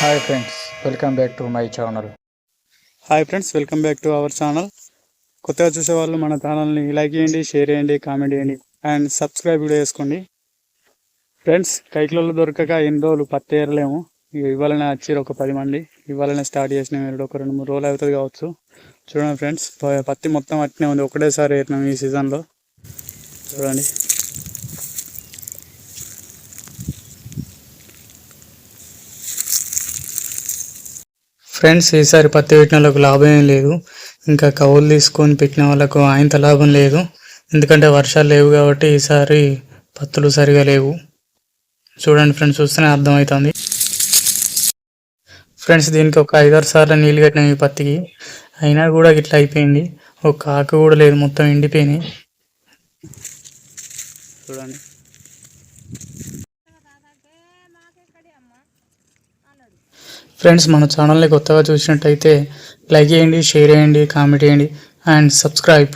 Hi friends welcome back to my channel hi friends welcome back to our channel కొత్తగా చూసేవాళ్ళు మన ఛానల్ని like చేయండి షేర్ చేయండి కామెంట్ చేయండి అండ్ సబ్స్క్రైబ్ కూడా చేసుకోండి. ఫ్రెండ్స్ కైకిలలో దొరకక ఎన్ని రోజులు పత్తి ఏరలేము. ఇవ్వాలనే ఇవాళనే వచ్చారు ఒక పది మంది. ఇవాళనే స్టార్ట్ చేసినాం ఏడు ఒక రెండు మూడు రోజులు అవుతుంది కావచ్చు. చూడండి ఫ్రెండ్స్ ప- పత్తి మొత్తం అట్నే ఉంది. ఒకటేసారి ఏరినాం ఈ సీజన్లో చూడండి. ఫ్రెండ్స్ ఈసారి పత్తి పెట్టిన వాళ్ళకు లాభం ఏం లేదు. ఇంకా కవులు తీసుకొని పెట్టిన వాళ్ళకు ఆయంత లాభం లేదు. ఎందుకంటే వర్షాలు లేవు కాబట్టి ఈసారి పత్తులు సరిగా లేవు. చూడండి ఫ్రెండ్స్ చూస్తేనే అర్థమవుతుంది. ఫ్రెండ్స్ దీనికి ఒక ఐదారు సార్లు నీళ్ళు కట్టినాం ఈ పత్తికి. అయినా కూడా ఇట్లా అయిపోయింది. ఒక ఆకు కూడా లేదు మొత్తం ఎండిపోయినాయి. చూడండి. ఫ్రెండ్స్ మన ఛానల్ని కొత్తగా చూసినట్టయితే లైక్ చేయండి షేర్ చేయండి కామెంట్ చేయండి అండ్ సబ్స్క్రైబ్